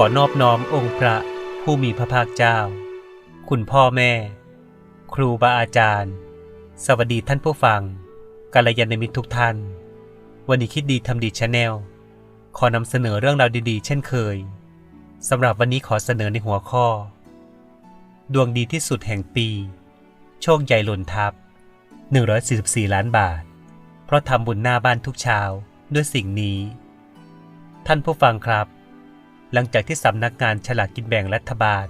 ขอนอบน้อมองค์พระผู้มีพระภาคเจ้า คุณพ่อแม่ ครูบาอาจารย์ สวัสดีท่านผู้ฟังกัลยาณมิตรทุกท่าน วันนี้คิดดีทำดีชาแนล ขอนำเสนอเรื่องราวดีๆ เช่นเคยสำหรับวันนี้ขอเสนอในหัวข้อ ดวงดีที่สุดแห่งปี โชคใหญ่หล่นทับ 144 ล้านบาท เพราะทำบุญหน้าบ้านทุกเช้าด้วยสิ่งนี้ ท่านผู้ฟังครับ หลังจากที่สำนักงานฉลากกินแบ่งรัฐบาล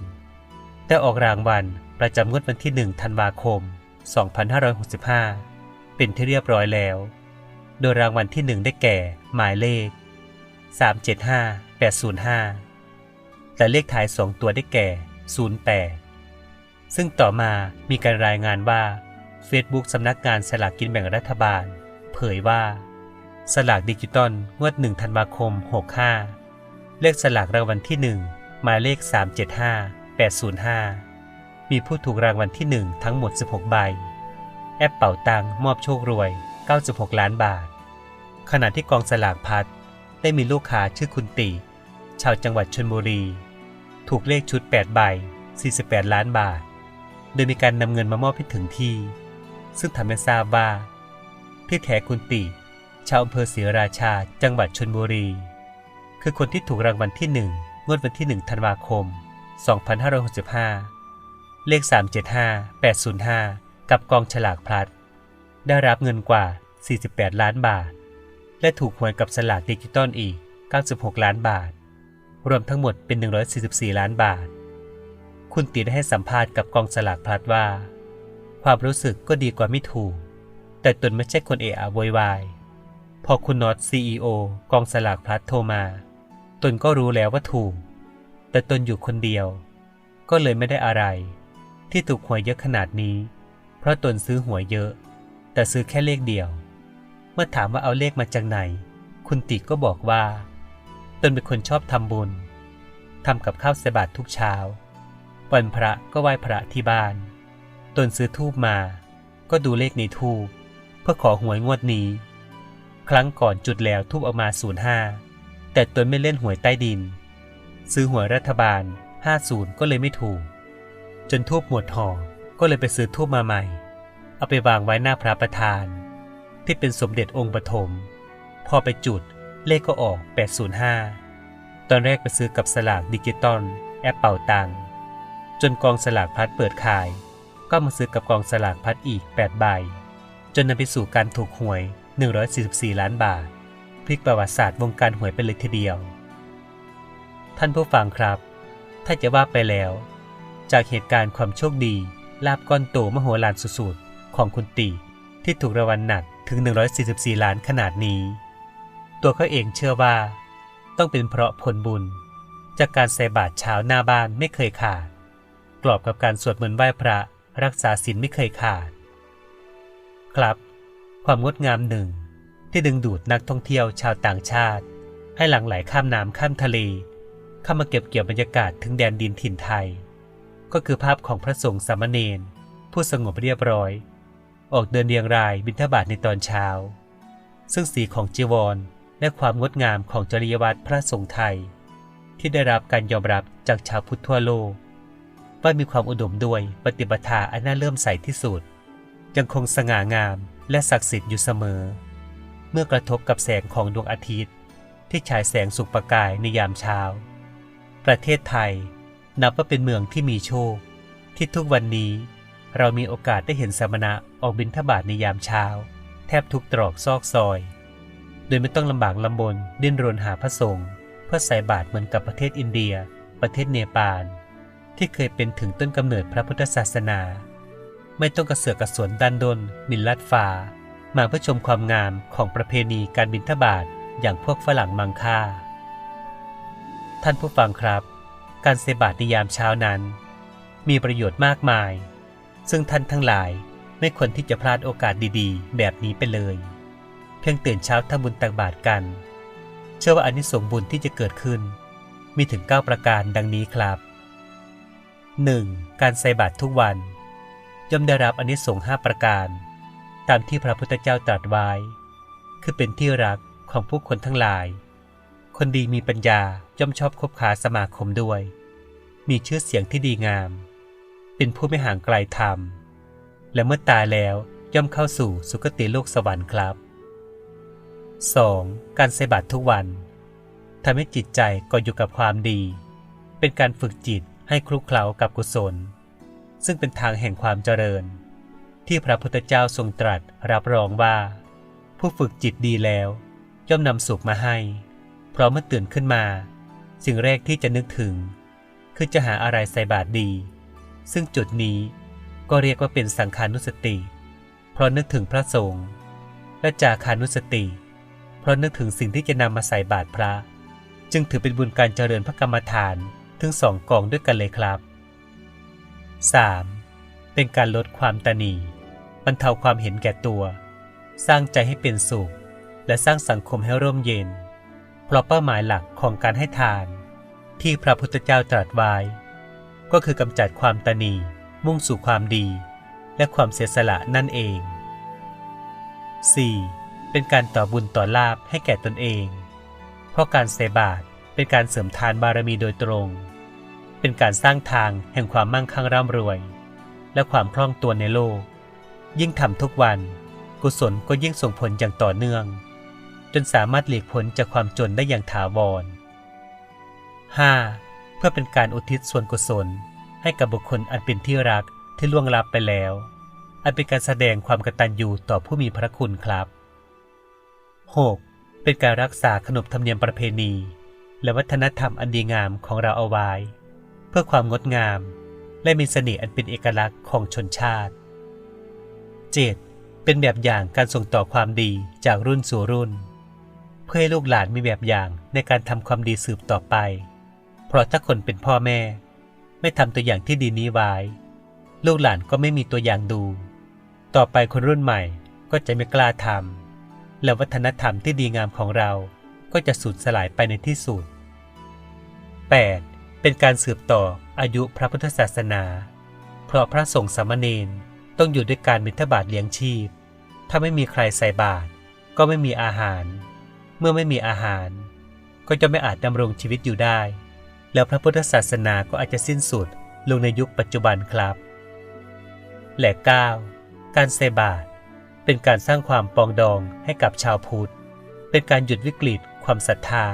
ได้ออกรางวัลประจำงวดวันที่ 1 ธันวาคม 2565 เป็นที่เรียบร้อยแล้ว โดยรางวัลที่ 1 ได้แก่ หมายเลข 375 805 แต่เลขท้าย 2 ตัวได้แก่ 08 ซึ่งต่อมามีการรายงานว่า Facebook สำนักงานสลากกินแบ่งรัฐบาล เผยว่า สลากดิจิตอลงวด 1 ธันวาคม 65 เลขสลากรางวัลที่ 1 หมายเลข 375 805 มีผู้ถูกรางวัลที่ 1 ทั้งหมด 16 ใบ แอปเป่าตังมอบโชครวย 96 ล้านบาท ขณะที่กองสลากพัดได้มีลูกค้าชื่อคุณติ ชาวจังหวัดชลบุรี ถูกเลขชุด 8 ใบ 48 ล้านบาท โดยมีการนำเงินมามอบให้ถึงที่ ซึ่งทำให้ทราบว่าที่แท้คุณติ ชาวอำเภอศรีราชา จังหวัดชลบุรี คือคนที่ถูกรางวัลที่ 1 งวดวันที่ 1 ธันวาคม 2565 เลข 375 805 กับกองฉลากพลัด ได้รับเงินกว่า 48 ล้านบาท และถูกหวยกับสลากดิจิตอลอีก 96 ล้านบาท รวมทั้งหมดเป็น 144 ล้านบาท คุณติได้ให้สัมภาษณ์กับกองสลากพลัดว่า ความรู้สึกก็ดีกว่าไม่ถูก แต่ตนไม่ใช่คนเอะอะโวยวายพอคุณน็อตซีอีโอกองสลากพลัดโทรมา ตนก็รู้แล้วว่าถูก แต่ตนอยู่คนเดียว ก็เลยไม่ได้อะไร ที่ถูกหวยเยอะขนาดนี้ เพราะตนซื้อหวยเยอะ แต่ซื้อแค่เลขเดียว เมื่อถามว่าเอาเลขมาจากไหน คุณติก็บอกว่า ตนเป็นคนชอบทำบุญทำกับข้าวใส่บาตรทุกเช้า วันพระก็ไหว้พระที่บ้าน ตนซื้อทูบมา ก็ดูเลขในทูบเพื่อขอหวยงวดนี้ ครั้งก่อนจุดแล้วทูบออกมา05 แต่ตนไม่เล่นหวยใต้ดิน ซื้อหวยรัฐบาล 50 ก็เลยไม่ถูก จนทูบหมดห่อก็เลยไปซื้อทูบมาใหม่ เอาไปวางไว้หน้าพระประธาน ที่เป็นสมเด็จองค์ปฐมพอไปจุดเลขก็ออก 805 ตอนแรกไปซื้อกับสลากดิจิตอลแอปเป่าตัง จนกองสลากพัดเปิดขาย ก็มาซื้อกับกองสลากพัดอีก 8 ใบ จนนำไปสู่การถูกหวย 144 ล้านบาท พลิกประวัติศาสตร์วงการหวยไปเลยทีเดียว ท่านผู้ฟังครับ ถ้าจะว่าไปแล้ว จากเหตุการณ์ความโชคดี ลาบก้อนโตมโหฬารสุดๆของคุณตีที่ถูกรางวัลหนักถึง 144 ล้านขนาดนี้ ตัวเขาเองเชื่อว่า ต้องเป็นเพราะผลบุญ จากการใส่บาตรเช้าหน้าบ้านไม่เคยขาด กรอบกับการสวดมนต์ไหว้พระรักษาศีลไม่เคยขาด ครับ ความงดงามหนึ่ง ที่ดึงดูดนักท่องเที่ยวชาวต่างชาติ ให้หลั่งไหลข้ามน้ำข้ามทะเล เข้ามาเก็บเกี่ยวบรรยากาศถึงแดนดินถิ่นไทย ก็คือภาพของพระสงฆ์สามเณรผู้สงบเรียบร้อย ออกเดินเรียงรายบิณฑบาตในตอนเช้า ซึ่งสีของจีวรและความงดงามของจริยวัตรพระสงฆ์ไทย ที่ได้รับการยอมรับจากชาวพุทธทั่วโลก ว่ามีความอุดมด้วยปฏิปทาอันน่าเลื่อมใสที่สุด ยังคงสง่างามและศักดิ์สิทธิ์อยู่เสมอ เมื่อกระทบกับแสงของดวงอาทิตย์ ที่ฉายแสงสุกประกายในยามเช้า ประเทศไทยนับว่าเป็นเมืองที่มีโชค ที่ทุกวันนี้เรามีโอกาสได้เห็นสมณะออกบิณฑบาตในยามเช้า แทบทุกตรอกซอกซอย โดยไม่ต้องลำบากลำบนดิ้นรนหาพระสงฆ์เพื่อใส่บาตรเหมือนกับประเทศอินเดีย ประเทศเนปาล ที่เคยเป็นถึงต้นกำเนิดพระพุทธศาสนา ไม่ต้องกระเสือกกระสวนดันดนมินลัดฟ้า มาเพื่อชมความงามของประเพณีการบิณฑบาตอย่างพวกฝรั่งมังค่า ท่านผู้ฟังครับ การเสบาตในยามเช้านั้น มีประโยชน์มากมาย ซึ่งท่านทั้งหลายไม่ควรที่จะพลาดโอกาสดีๆ แบบนี้ไปเลย เพียงตื่นเช้าทำบุญตักบาตรกัน เชื่อว่าอานิสงส์บุญที่จะเกิดขึ้น มีถึง 9 ประการดังนี้ครับ 1. การใส่บาตรทุกวันย่อมได้รับอานิสงส์5ประการ ตามที่พระพุทธเจ้าตรัสไว้ คือเป็นที่รักของผู้คนทั้งหลาย คนดีมีปัญญาย่อมชอบคบค้าสมาคมด้วย มีชื่อเสียงที่ดีงาม เป็นผู้ไม่ห่างไกลธรรม และเมื่อตายแล้วย่อมเข้าสู่สุคติโลกสวรรค์ครับ 2. การใส่บาตรทุกวันทำให้จิตใจก่ออยู่กับความดี เป็นการฝึกจิตให้คลุกเคล้ากับกุศล ซึ่งเป็นทางแห่งความเจริญ ที่พระพุทธเจ้าทรงตรัสรับรองว่า ผู้ฝึกจิตดีแล้ว ย่อมนำสุขมาให้ เพราะเมื่อตื่นขึ้นมา สิ่งแรกที่จะนึกถึง คือจะหาอะไรใส่บาตรดี ซึ่งจุดนี้ก็เรียกว่าเป็นสังขานุสติ เพราะนึกถึงพระสงฆ์และจาคานุสติ เพราะนึกถึงสิ่งที่จะนำมาใส่บาตรพระ จึงถือเป็นบุญการเจริญพระกรรมฐานถึงสองกองด้วยกันเลยครับ 3. เป็นการลดความตนี บรรเทาความเห็นแก่ตัว สร้างใจให้เป็นสุข และสร้างสังคมให้ร่มเย็น เพราะเป้าหมายหลักของการให้ทาน ที่พระพุทธเจ้าตรัสไว้ ก็คือกำจัดความตนีมุ่งสู่ความดี และความเสียสละนั่นเอง 4. เป็นการต่อบุญต่อลาบให้แก่ตนเอง เพราะการเสบาตเป็นการเสริมทานบารมีโดยตรง เป็นการสร้างทางแห่งความมั่งคั่งร่ำรวย และความคล่องตัวในโลก ยิ่งทำทุกวัน กุศลก็ยิ่งส่งผลอย่างต่อเนื่อง จนสามารถหลีกพ้นจากความจนได้อย่างถาวร 5. เพื่อเป็นการอุทิศส่วนกุศล ให้กับบุคคลอันเป็นที่รักที่ล่วงลับไปแล้ว อันเป็นการแสดงความกตัญญูต่อผู้มีพระคุณครับ 6. เป็นการรักษาขนบธรรมเนียมประเพณี และวัฒนธรรมอันดีงามของเราเอาไว้ เพื่อความงดงาม และมีเสน่ห์อันเป็นเอกลักษณ์ของชนชาติ 7. เป็นแบบอย่างการส่งต่อความดีจากรุ่นสู่รุ่น เพื่อให้ลูกหลานมีแบบอย่างในการทำความดีสืบต่อไป เพราะถ้าคนเป็นพ่อแม่ ไม่ทำตัวอย่างที่ดีนี้ไว้ ลูกหลานก็ไม่มีตัวอย่างดู ต่อไปคนรุ่นใหม่ก็จะไม่กล้าทำและวัฒนธรรมที่ดีงามของเราก็จะสูญสลายไปในที่สุด 8. เป็นการสืบต่ออายุพระพุทธศาสนา เพราะพระสงฆ์สามเณร ต้องอยู่ด้วยการมิถบาทเลี้ยงชีพ ถ้าไม่มีใครใส่บาตรก็ไม่มีอาหาร เมื่อไม่มีอาหาร ก็จะไม่อาจดำรงชีวิตอยู่ได้ แล้วพระพุทธศาสนาก็อาจจะสิ้นสุดลงในยุคปัจจุบันครับ และ 9. การใส่บาตรเป็นการสร้างความปองดองให้กับชาวพุทธ เป็นการหยุดวิกฤตความศรัทธา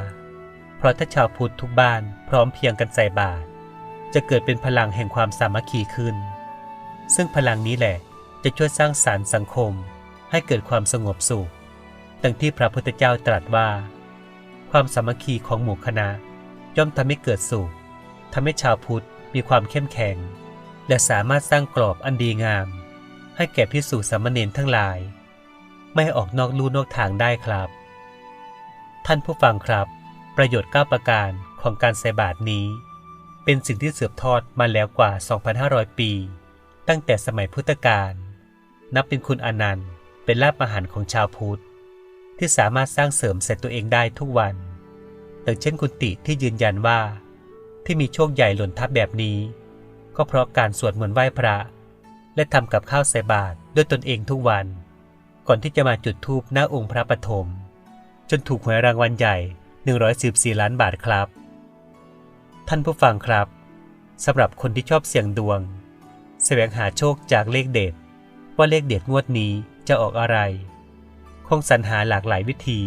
เพราะถ้าชาวพุทธทุกบ้านพร้อมเพียงกันใส่บาตรจะเกิดเป็นพลังแห่งความสามัคคีขึ้น ซึ่งพลังนี้แหละจะช่วยสร้างสารรค์สังคมให้เกิดความสงบสุขดังที่พระพุทธเจ้าตรัสว่า ความสามัคคีของหมู่คณะ ย่อมทำให้เกิดสุขทำให้ชาวพุทธมีความเข้มแข็ง และสามารถสร้างกรอบอันดีงาม ให้แก่พิสูจน์สามเณรทั้งหลาย ไม่ให้ออกนอกลู่นอกทางได้ครับ ท่านผู้ฟังครับ ประโยชน์ 9 ประการของการใส่บาตรนี้ เป็นสิ่งที่สืบทอดมาแล้วกว่า 2,500 ปี ตั้งแต่สมัยพุทธกาลนับเป็นคุณอนันต์ เป็นลาภอาหารของชาวพุทธ ที่สามารถสร้างเสริมเสร็จตัวเองได้ทุกวันดังเช่นคุณติที่ยืนยันว่า ที่มีโชคใหญ่หล่นทับแบบนี้ ก็เพราะการสวดมนต์ไหว้พระ และทำกับข้าวใส่บาตรด้วยตนเองทุกวัน ก่อนที่จะมาจุดธูปหน้าองค์พระปฐมจนถูกหวยรางวัลใหญ่ 114 ล้านบาทครับ ท่านผู้ฟังครับสำหรับคนที่ชอบเสี่ยงดวง แสวงหาโชคจากเลขเด็ด ว่าเลขเด็ดงวดนี้จะออกอะไร คงสรรหาหลากหลายวิธี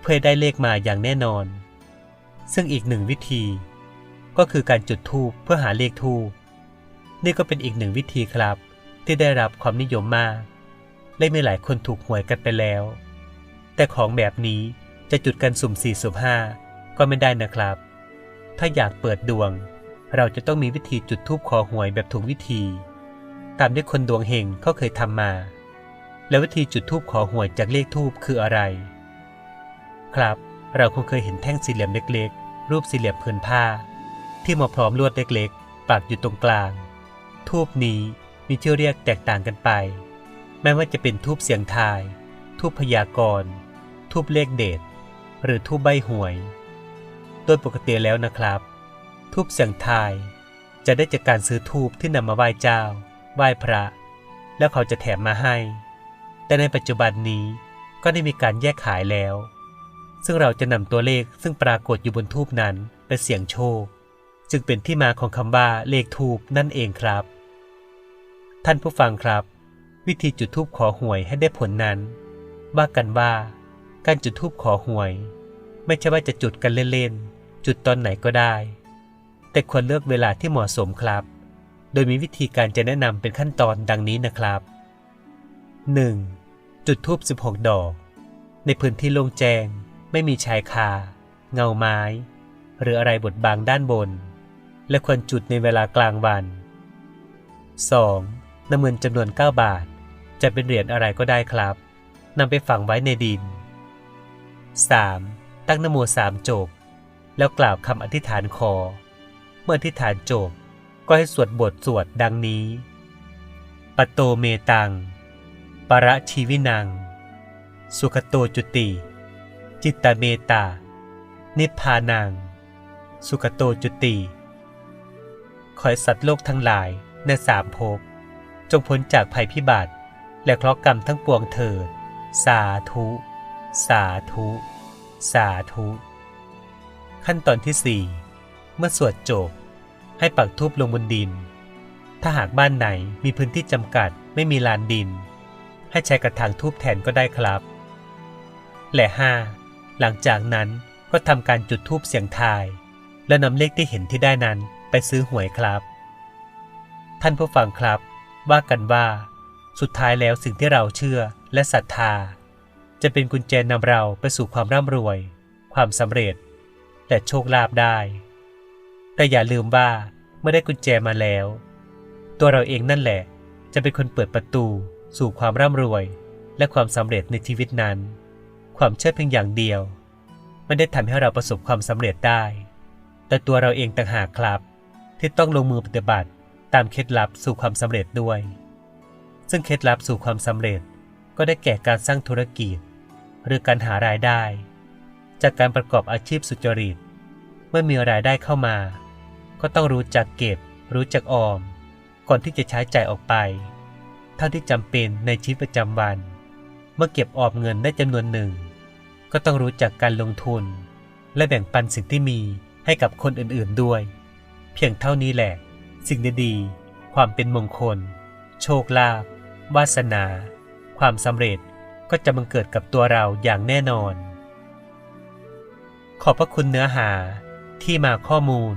เพื่อได้เลขมาอย่างแน่นอน ซึ่งอีกหนึ่งวิธี ก็คือการจุดธูปเพื่อหาเลขธูปนี่ก็เป็นอีกหนึ่งวิธีครับ ที่ได้รับความนิยมมาก และมีหลายคนถูกหวยกันไปแล้ว แต่ของแบบนี้จะจุดกันสุ่มสี่สุ่มห้าก็ไม่ได้นะครับ ถ้าอยากเปิดดวง เราจะต้องมีวิธีจุดธูปขอหวยแบบถูกวิธี ตามที่คนดวงเฮงเขาเคยทำมา แล้ววิธีจุดธูปขอหวยจากเลขธูปคืออะไร ครับ เราคงเคยเห็นแท่งสี่เหลี่ยมเล็กๆ รูปสี่เหลี่ยมผืนผ้า ที่มาพร้อมลวดเล็กๆปักอยู่ตรงกลาง ทูบนี้มีชื่อเรียกแตกต่างกันไป แม้ว่าจะเป็นทูบเสียงทาย ทูบพยากรณ์ทูบเลขเดชหรือทูบใบหวย โดยปกติแล้วนะครับ ทูบเสียงทาย จะได้จากการซื้อทูบที่นำมาไหว้เจ้า ไหว้พระ แล้วเขาจะแถมมาให้ แต่ในปัจจุบันนี้ก็ได้มีการแยกขายแล้ว ซึ่งเราจะนำตัวเลขซึ่งปรากฏอยู่บนทูปนั้นไปเสี่ยงโชค จึงเป็นที่มาของคำว่าเลขทูปนั่นเองครับ ท่านผู้ฟังครับ วิธีจุดทูปขอหวยให้ได้ผลนั้นว่ากันว่า การจุดทูปขอหวย ไม่ใช่ว่าจะจุดกันเล่นๆจุดตอนไหนก็ได้ แต่ควรเลือกเวลาที่เหมาะสมครับ โดยมีวิธีการจะแนะนำเป็นขั้นตอนดังนี้นะครับ 1. จุดทูบ16 ดอก ในพื้นที่โล่งแจ้ง ไม่มีชายคา เงาไม้ หรืออะไรบดบังด้านบน และควรจุดในเวลากลางวัน 2. น้ำเงินจำนวน 9 บาท จะเป็นเหรียญอะไรก็ได้ครับนำไปฝังไว้ในดิน 3. ตั้งนโมสามจบ แล้วกล่าวคำอธิษฐานขอ มื่ออธิษฐานจบ ก็ให้สวดบทสวดดังนี้ ปโตเมตัง ปรชีวินัง สุขโตจุติ จิตตเมตา นิพพานัง สุขโตจุติ ขอให้สัตว์โลกทั้งหลายในสามภพ จงพ้นจากภัยพิบัติ และเคราะกรรมทั้งปวงเถิด สาธุ สาธุ สาธุ ขั้นตอนที่4เมื่อสวดจบ ให้ปักทูบลงบนดิน ถ้าหากบ้านไหนมีพื้นที่จำกัดไม่มีลานดิน ให้ใช้กระถางทูบแทนก็ได้ครับ และ 5. หลังจากนั้นก็ทำการจุดทูบเสียงทาย และนำเลขที่เห็นที่ได้นั้นไปซื้อหวยครับ ท่านผู้ฟังครับ ว่ากันว่า สุดท้ายแล้วสิ่งที่เราเชื่อและศรัทธา จะเป็นกุญแจนำเราไปสู่ความร่ำรวย ความสำเร็จ และโชคลาภได้ แต่อย่าลืมว่าเมื่อได้กุญแจมาแล้ว ตัวเราเองนั่นแหละ จะเป็นคนเปิดประตู สู่ความร่ำรวย และความสำเร็จในชีวิตนั้น ความเชื่อเพียงอย่างเดียวไม่ได้ทำให้เราประสบความสำเร็จได้ แต่ตัวเราเองต่างหากครับ ที่ต้องลงมือปฏิบัติตามเคล็ดลับสู่ความสำเร็จด้วย ซึ่งเคล็ดลับสู่ความสำเร็จก็ได้แก่การสร้างธุรกิจ หรือการหารายได้ จากการประกอบอาชีพสุจริต เมื่อมีรายได้เข้ามา ก็ต้องรู้จักเก็บ รู้จักออม ก่อนที่จะใช้จ่ายออกไป เท่าที่จำเป็นในชีวิตประจำวัน เมื่อเก็บออมเงินได้จำนวนหนึ่ง ก็ต้องรู้จักการลงทุน และแบ่งปันสิ่งที่มีให้กับคนอื่นๆด้วย เพียงเท่านี้แหละ สิ่งดีๆความเป็นมงคล โชคลาภวาสนา ความสำเร็จก็จะบังเกิดกับตัวเราอย่างแน่นอน ขอบพระคุณเนื้อหาที่มาข้อมูล